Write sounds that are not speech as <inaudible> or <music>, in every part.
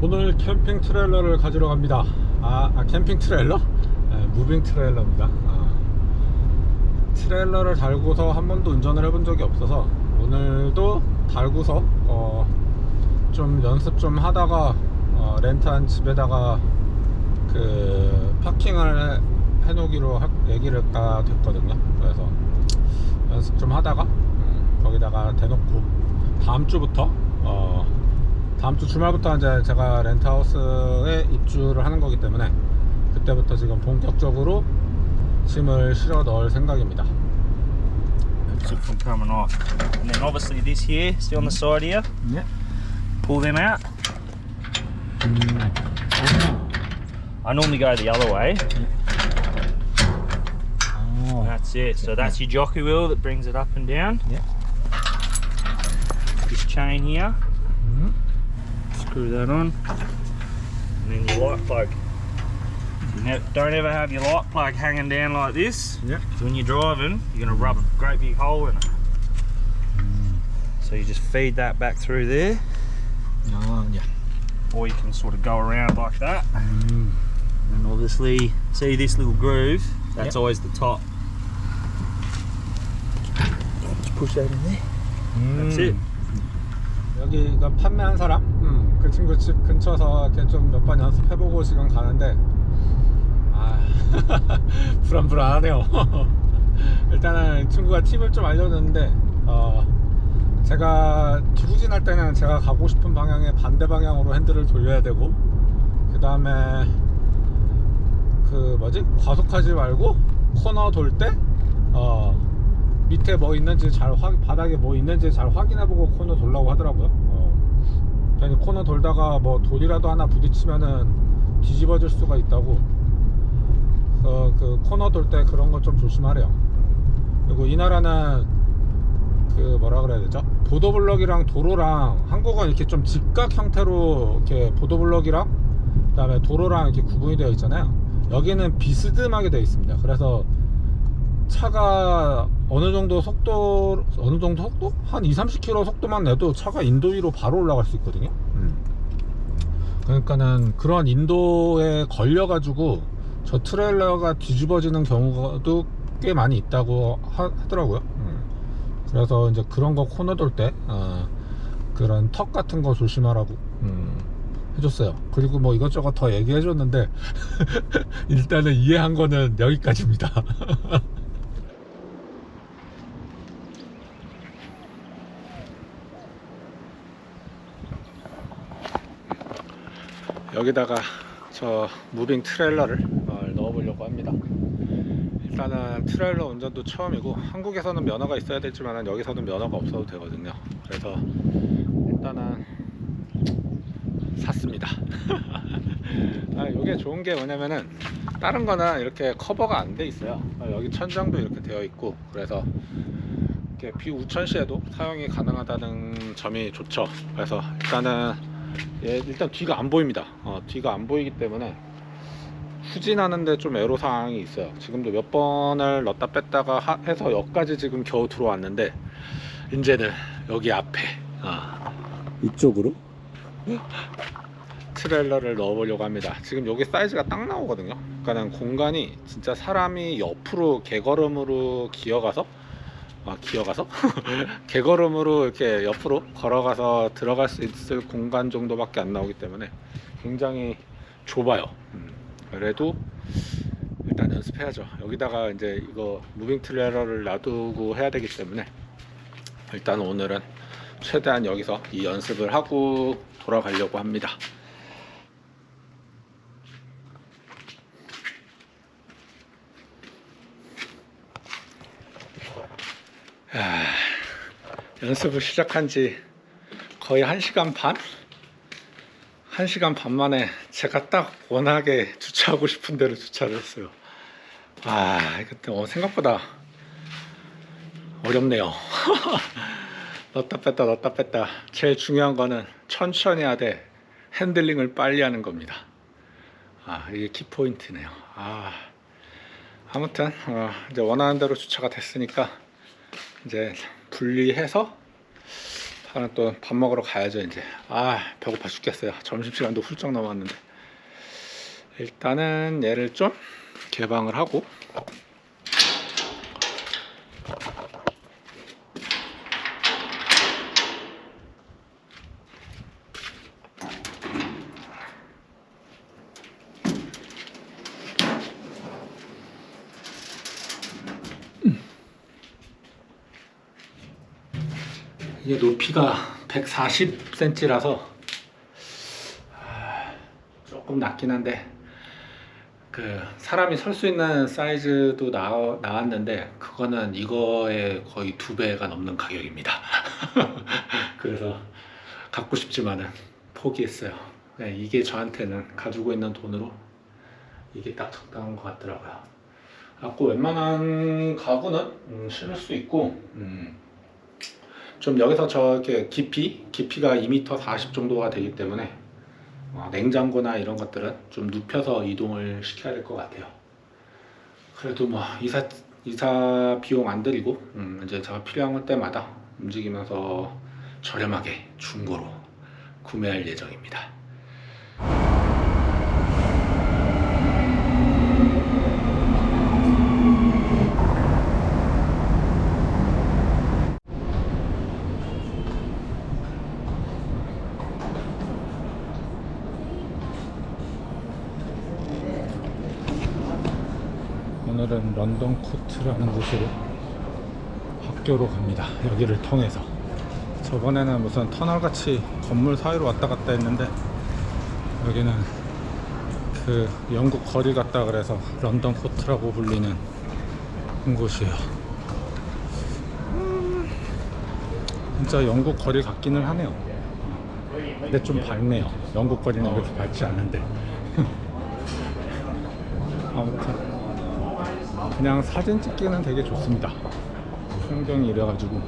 오늘 캠핑 트레일러를 가지러 갑니다. 아, 아, 캠핑 트레일러? 네, 무빙 트레일러입니다. 아, 트레일러를 달고서 한 번도 운전을 해본 적이 없어서 오늘도 달고서 어, 좀 연습 좀 하다가 어, 렌트한 집에다가 그 파킹을 해, 해놓기로 하- 얘기가 됐거든요. 그래서 연습 좀 하다가 음, 거기다가 대놓고 다음 주부터 어, 다음 주 주말부터 이제 제가 렌트하우스에 입주를 하는 거기 때문에 그때부터 지금 본격적으로 짐을 실어 넣을 생각입니다. From coming off. And then obviously this here, see on the side here, 네. pull them out. I normally go the other way. 어, That's it. So that's your jockey wheel that brings it up and down. Yeah. This chain here, 음, screw that on. And then your light plug. You ne- don't ever have your light plug hanging down like this. Yeah. 'cause when you're driving, you're going to rub a great big hole in it. So you just feed that back through there, 아, 예. or you can sort of go around like that. 음, And obviously, see this little groove? That's Yep. always the top. Just push that in there. 음. That's it. 여기가 판매한 사람, 음, 그 친구 집 근처서 이렇게 좀 몇 번 연습해보고 지금 가는데, 아, <laughs> 불안불안하네요. <laughs> 일단은 친구가 팁을 좀 알려줬는데, 어, 제가 뒤후진할 때는 제가 가고 싶은 방향에 반대 방향으로 핸들을 돌려야 되고, 그 다음에 그 뭐지 과속하지 말고 코너 돌 때, 어, 밑에 뭐 있는지 잘 확, 바닥에 뭐 있는지 잘 확인해보고 코너 돌라고 하더라고요. 어. 괜히 코너 돌다가 뭐 돌이라도 하나 부딪히면은 뒤집어질 수가 있다고. 어, 그 코너 돌 때 그런 거 좀 조심하래요. 그리고 이 나라는 그 뭐라 그래야 되죠? 보도블럭이랑 도로랑 한국은 이렇게 좀 직각 형태로 이렇게 보도블럭이랑 그 다음에 도로랑 이렇게 구분이 되어 있잖아요. 여기는 비스듬하게 되어 있습니다. 그래서 차가 어느 정도 속도 어느 정도 속도 한 2, 30km 속도만 내도 차가 인도 위로 바로 올라갈 수 있거든요. 그러니까는 그런 인도에 걸려 가지고 저 트레일러가 뒤집어지는 경우도 꽤 많이 있다고 하, 더라고요 그래서 이제 그런 거 코너 돌때 어, 그런 턱 같은 거 조심하라고 음, 해줬어요. 그리고 뭐 이것저것 더 얘기해줬는데 <laughs> 일단은 이해한 거는 여기까지입니다. <laughs> 여기다가 저 무빙 트레일러를 어, 넣어 보려고 합니다. 일단은 트레일러 운전도 처음이고 한국에서는 면허가 있어야 되지만 여기서는 면허가 없어도 되거든요. 그래서 일단은 샀습니다. <laughs> 아, 이게 좋은 게 뭐냐면은 다른 거는 이렇게 커버가 안 돼 있어요. 아, 여기 천장도 이렇게 되어 있고 그래서 이렇게 비우천 시에도 사용이 가능하다는 점이 좋죠. 그래서 일단은 얘 일단 뒤가 안 보입니다. 어, 뒤가 안 보이기 때문에 후진하는데 좀 애로사항이 있어요. 지금도 몇 번을 넣었다 뺐다가 하- 해서 여기까지 지금 겨우 들어왔는데 이제는 여기 앞에 아, 이쪽으로 트레일러를 넣어보려고 합니다. 지금 여기 사이즈가 딱 나오거든요. 그러니까 공간이 진짜 사람이 옆으로 개걸음으로 기어가서 아 기어가서 <laughs> 개걸음으로 이렇게 옆으로 걸어가서 들어갈 수 있을 공간 정도밖에 안 나오기 때문에 굉장히 좁아요. 음, 그래도 일단 연습해야죠. 여기다가 이제 이거 무빙 트레일러를 놔두고 해야 되기 때문에 일단 오늘은 최대한 여기서 이 연습을 하고 돌아가려고 합니다. 연습을 시작한 지 거의 1시간 반? 1시간 반 만에 제가 딱 원하게 주차하고 싶은 대로 주차를 했어요. 아, 이거 어, 생각보다 어렵네요. <laughs> 넣었다 뺐다 넣었다 뺐다. 제일 중요한 거는 천천히 하되 핸들링을 빨리 하는 겁니다. 아, 이게 키포인트네요. 아, 아무튼 어, 이제 원하는 대로 주차가 됐으니까 이제 분리해서 저는 또밥 먹으러 가야죠 이제. 아 배고파 죽겠어요. 점심시간도 훌쩍 넘었는데. 일단은 얘를 좀 개방을 하고 이게 높이가 140cm라서 조금 낮긴 한데 그 사람이 설 수 있는 사이즈도 나, 나왔는데 그거는 이거의 거의 두 배가 넘는 가격입니다. <laughs> 그래서 갖고 싶지만은 포기했어요. 네, 이게 저한테는 가지고 있는 돈으로 이게 딱 적당한 것 같더라고요. 갖고 웬만한 가구는 음, 실을 수 있고 음, 좀 여기서 저렇게 깊이 깊이가 2m 40 정도가 되기 때문에 어, 냉장고나 이런 것들은 좀 눕혀서 이동을 시켜야 될 것 같아요. 그래도 뭐 이사 이사 비용 안 들이고 음, 이제 제가 필요한 때마다 움직이면서 저렴하게 중고로 구매할 예정입니다. 오늘은 런던 코트라는 곳으로 학교로 갑니다. 여기를 통해서. 저번에는 무슨 터널 같이 건물 사이로 왔다 갔다 했는데 여기는 그 영국 거리 같다 그래서 런던 코트라고 불리는 한 곳이에요. 음, 진짜 영국 거리 같기는 하네요. 근데 좀 밝네요. 영국 거리는 그렇게 밝지 않은데. <laughs> 아무튼 그냥 사진 찍기는 되게 좋습니다. 풍경이 이래가지고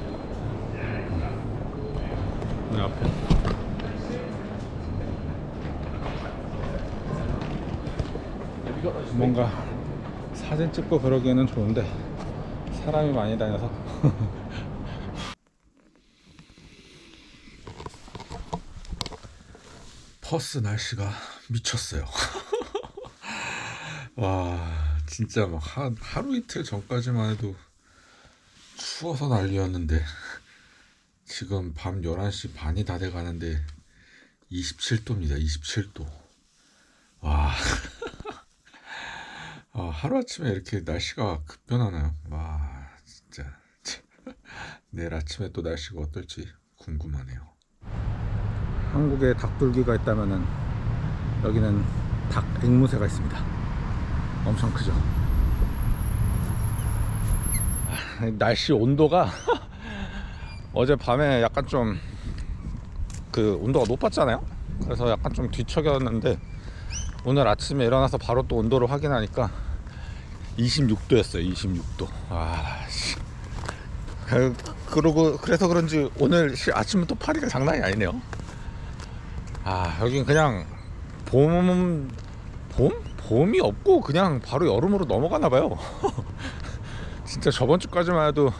내 앞에 뭔가 사진 찍고 그러기에는 좋은데 사람이 많이 다녀서 <laughs> 퍼스 날씨가 미쳤어요. <laughs> 와 진짜 막 한, 하루 이틀 전까지만 해도 추워서 난리였는데. <laughs> 지금 밤 11시 반이 다 돼 가는데 27도입니다 27도. 와. <laughs> 아, 하루아침에 이렇게 날씨가 급변하나요? 와 진짜. <laughs> 내일 아침에 또 날씨가 어떨지 궁금하네요. 한국에 닭둘기가 있다면은 여기는 닭 앵무새가 있습니다 엄청 크죠. 아, 날씨 온도가 <laughs> 어제 밤에 약간 좀 그 온도가 높았잖아요. 그래서 약간 좀 뒤척였는데 오늘 아침에 일어나서 바로 또 온도를 확인하니까 26도였어요. 26도. 아, 씨. 그- 그러고 그래서 그런지 오늘 시- 아침부터 파리가 장난이 아니네요. 아, 여긴 그냥 봄 봄? 봄이 없고 그냥 바로 여름으로 넘어가나 봐요. <laughs> 진짜 저번 주까지만 해도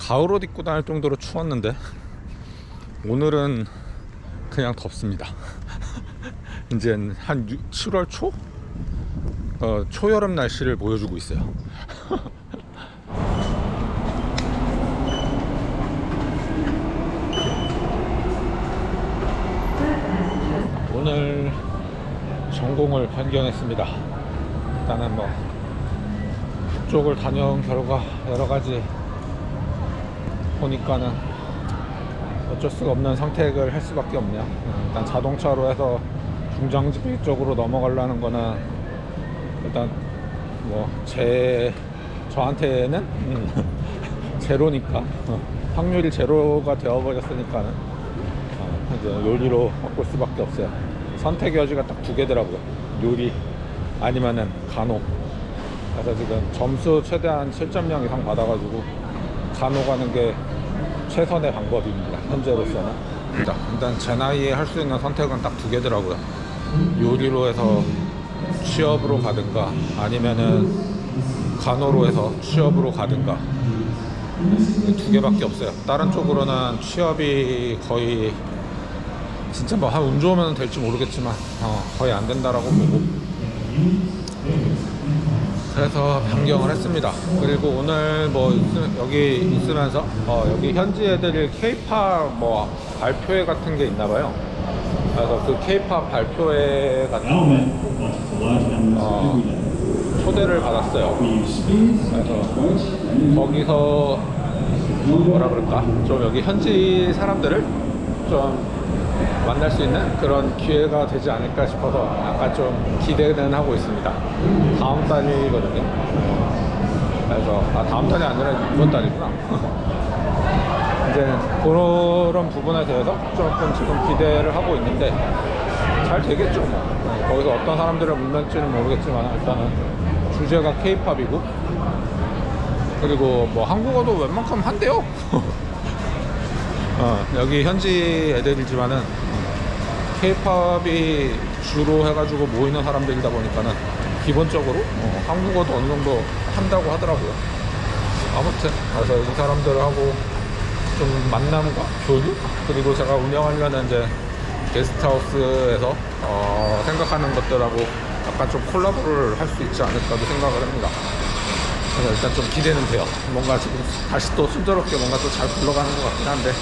가을 옷 입고 다닐 정도로 추웠는데 오늘은 그냥 덥습니다. <laughs> 이제 한 6, 7월 초? 어, 초여름 날씨를 보여주고 있어요. <laughs> 오늘 전공을 변경했습니다. 일단은 뭐 그쪽을 다녀온 결과 여러 가지 보니까는 어쩔 수가 없는 선택을 할 수밖에 없네요. 음, 일단 자동차로 해서 중장비 쪽으로 넘어가려는 거는 일단 뭐 제 저한테는 음, <laughs> 제로니까 어, 확률이 제로가 되어버렸으니까는 어, 이제 요리로 바꿀 수밖에 없어요. 선택 여지가 딱 두 개더라고요. 요리 아니면은 간호. 그래서 지금 점수 최대한 7.0 이상 받아가지고 간호 가는 게 최선의 방법입니다. 현재로서는. 일단, 제 나이에 할 수 있는 선택은 딱 두 개더라고요. 요리로 해서 취업으로 가든가 아니면은 간호로 해서 취업으로 가든가 두 개밖에 없어요. 다른 쪽으로는 취업이 거의 진짜 뭐 한 운 좋으면 될지 모르겠지만 어, 거의 안 된다라고 보고 그래서 변경을 했습니다. 그리고 오늘 뭐 있으- 여기 있으면서 어, 여기 현지 애들이 K-팝 뭐 발표회 같은 게 있나 봐요. 그래서 그 K-팝 발표회 같은 어, 초대를 받았어요. 그래서 거기서 뭐라 그럴까 좀 여기 현지 사람들을 좀 만날 수 있는 그런 기회가 되지 않을까 싶어서 약간 좀 기대는 하고 있습니다. 다음 달이거든요. 그래서 아 다음 달이 아니라 이번 달이구나. <laughs> 이제 그런 부분에 대해서 조금 지금 기대를 하고 있는데 잘 되겠죠 뭐. 네, 거기서 어떤 사람들을 만날지는 모르겠지만 일단은 주제가 K-팝이고 그리고 뭐 한국어도 웬만큼 한대요. <laughs> 어, 여기 현지 애들이지만은 K-팝이 주로 해가지고 모이는 사람들이다 보니까는 기본적으로 어, 한국어도 어느 정도 한다고 하더라고요. 아무튼 그래서 이 사람들하고 좀 만남과 교류 그리고 제가 운영하려는 이제 게스트하우스에서 어, 생각하는 것들하고 약간 좀 콜라보를 할 수 있지 않을까도 생각을 합니다. 그래서 일단 좀 기대는 돼요. 뭔가 지금 다시 또 순조롭게 뭔가 또 잘 굴러가는 것 같긴 한데